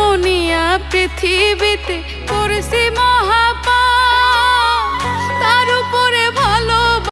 मुनिया पृथ्वी कुर्सी महा